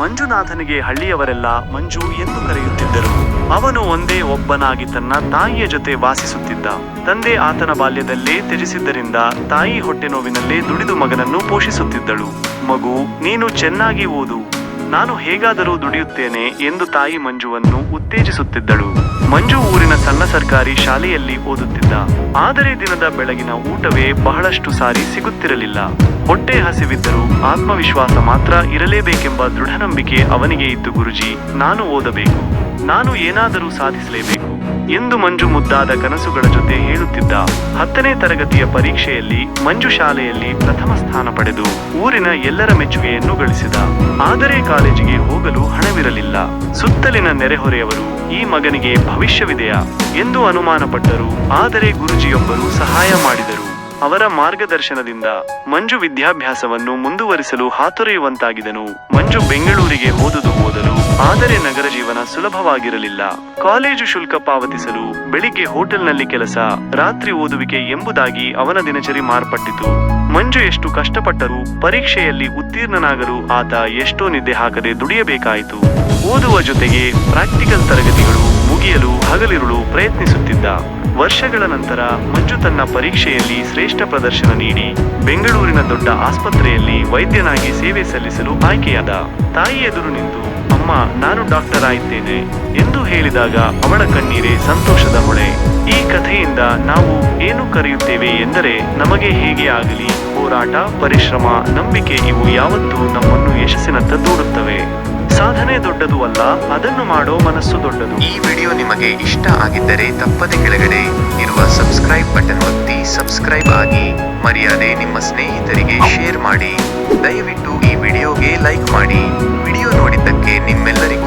ಮಂಜುನಾಥನಿಗೆ ಹಳ್ಳಿಯವರೆಲ್ಲ ಮಂಜು ಎಂದು ಕರೆಯುತ್ತಿದ್ದರು. ಅವನು ಒಂದೇ ಒಬ್ಬನಾಗಿ ತನ್ನ ತಾಯಿಯ ಜೊತೆ ವಾಸಿಸುತ್ತಿದ್ದ. ತಂದೆ ಆತನ ಬಾಲ್ಯದಲ್ಲೇ ತ್ಯಜಿಸಿದ್ದರಿಂದ ತಾಯಿ ಹೊಟ್ಟೆ ನೋವಿನಲ್ಲೇ ದುಡಿದು ಮಗನನ್ನು ಪೋಷಿಸುತ್ತಿದ್ದಳು. ಮಗು, ನೀನು ಚೆನ್ನಾಗಿ ಓದು. ನಾನು ಹೇಗಾದರೂ ದುಡಿಯುತ್ತೇನೆ ಎಂದು ತಾಯಿ ಮಂಜುವನ್ನು ಉತ್ತೇಜಿಸುತ್ತಿದ್ದಳು. ಮಂಜು ಊರಿನ ಸಣ್ಣ ಸರ್ಕಾರಿ ಶಾಲೆಯಲ್ಲಿ ಓದುತ್ತಿದ್ದ. ಆದರೆ ದಿನದ ಬೆಳಗಿನ ಊಟವೇ ಬಹಳಷ್ಟು ಸಾರಿ ಸಿಗುತ್ತಿರಲಿಲ್ಲ. ಹೊಟ್ಟೆ ಹಸಿವಿದ್ದರೂ ಆತ್ಮವಿಶ್ವಾಸ ಮಾತ್ರ ಇರಲೇಬೇಕೆಂಬ ದೃಢ ನಂಬಿಕೆ ಅವನಿಗೆ ಇತ್ತು ಗುರುಜಿ. ನಾನು ಓದಬೇಕು. ನಾನು ಏನಾದರೂ ಸಾಧಿಸಲೇಬೇಕು. ಎಂದು ಮಂಜು ಮುದ್ದಾದ ಕನಸುಗಳ ಜೊತೆ ಹೇಳುತ್ತಿದ್ದ ಹತ್ತನೇ ತರಗತಿಯ ಪರೀಕ್ಷೆಯಲ್ಲಿ ಮಂಜು ಶಾಲೆಯಲ್ಲಿ ಪ್ರಥಮ ಸ್ಥಾನ ಪಡೆದು ಊರಿನ ಎಲ್ಲರ ಮೆಚ್ಚುಗೆಯನ್ನು ಗಳಿಸಿದ. ಆದರೆ ಕಾಲೇಜಿಗೆ ಹೋಗಲು ಹಣವಿರಲಿಲ್ಲ. ಸುತ್ತಲಿನ ನೆರೆಹೊರೆಯವರು, ಈ ಮಗನಿಗೆ ಭವಿಷ್ಯವಿದೆಯಾ? ಎಂದು ಅನುಮಾನಪಟ್ಟರು. ಆದರೆ ಗುರುಜಿಯೊಬ್ಬರು ಸಹಾಯ ಮಾಡಿದರು. ಅವರ ಮಾರ್ಗದರ್ಶನದಿಂದ ಮಂಜು ವಿದ್ಯಾಭ್ಯಾಸವನ್ನು ಮುಂದುವರಿಸಲು ಹಾತೊರೆಯುವಂತಾಗಿದನು. ಮಂಜು ಬೆಂಗಳೂರಿಗೆ ಓದುದು ಓದಲು ಆದರೆ ನಗರ ಜೀವನ ಸುಲಭವಾಗಿರಲಿಲ್ಲ. ಕಾಲೇಜು ಶುಲ್ಕ ಪಾವತಿಸಲು ಬೆಳಿಗ್ಗೆ ಹೋಟೆಲ್ನಲ್ಲಿ ಕೆಲಸ, ರಾತ್ರಿ ಓದುವಿಕೆ ಎಂಬುದಾಗಿ ಅವನ ದಿನಚರಿ ಮಾರ್ಪಟ್ಟಿತು. ಮಂಜು ಎಷ್ಟು ಕಷ್ಟಪಟ್ಟರೂ ಪರೀಕ್ಷೆಯಲ್ಲಿ ಉತ್ತೀರ್ಣನಾಗಲು ಆತ ಎಷ್ಟೋ ನಿದ್ದೆ ಹಾಕದೆ ದುಡಿಯಬೇಕಾಯಿತು. ಓದುವ ಜೊತೆಗೆ ಪ್ರಾಕ್ಟಿಕಲ್ ತರಗತಿಗಳು ಮುಗಿಯಲು ಹಗಲಿರುಳು ಪ್ರಯತ್ನಿಸುತ್ತಿದ್ದ. ವರ್ಷಗಳ ನಂತರ ಮಂಜು ತನ್ನ ಪರೀಕ್ಷೆಯಲ್ಲಿ ಶ್ರೇಷ್ಠ ಪ್ರದರ್ಶನ ನೀಡಿ ಬೆಂಗಳೂರಿನ ದೊಡ್ಡ ಆಸ್ಪತ್ರೆಯಲ್ಲಿ ವೈದ್ಯನಾಗಿ ಸೇವೆ ಸಲ್ಲಿಸಲು ಆಯ್ಕೆಯಾದ. ತಾಯಿ ಎದುರು ನಿಂತು ಅಮ್ಮ, ನಾನು ಡಾಕ್ಟರ್ ಆಯ್ತೇನೆ ಎಂದು ಹೇಳಿದಾಗ ಅವಳ ಕಣ್ಣೀರೇ ಸಂತೋಷದ ಹೊಳೆ ಈ ಕಥೆಯಿಂದ ನಾವು ಏನು ಕರೆಯುತ್ತೇವೆ ಎಂದರೆ ನಮಗೆ ಹೇಗೆ ಆಗಲಿ, ಹೋರಾಟ, ಪರಿಶ್ರಮ, ನಂಬಿಕೆ ಇವು ಯಾವತ್ತೂ ನಮ್ಮನ್ನು ಯಶಸ್ಸಿನತ್ತ ದೂಡುತ್ತವೆ ಸಾಧನೆ ದೊಡ್ಡದು ಅಲ್ಲ, ಅದನ್ನು ಮಾಡೋ ಮನಸ್ಸು ದೊಡ್ಡದು. ಈ ವಿಡಿಯೋ ನಿಮಗೆ ಇಷ್ಟ ಆಗಿದ್ದರೆ ತಪ್ಪದೆ ಕೆಳಗಡೆ ಇರುವ ಸಬ್ಸ್ಕ್ರೈಬ್ ಬಟನ್ ಒತ್ತಿ ಸಬ್ಸ್ಕ್ರೈಬ್ ಆಗಿ, ಮರ್ಯಾದೆ ನಿಮ್ಮ ಸ್ನೇಹಿತರಿಗೆ ಶೇರ್ ಮಾಡಿ. ದಯವಿಟ್ಟು ಈ ವಿಡಿಯೋಗೆ ಲೈಕ್ ಮಾಡಿ. ಬಿಟ್ಟಕ್ಕೆ ನಿಮ್ಮೆಲ್ಲರಿಗೂ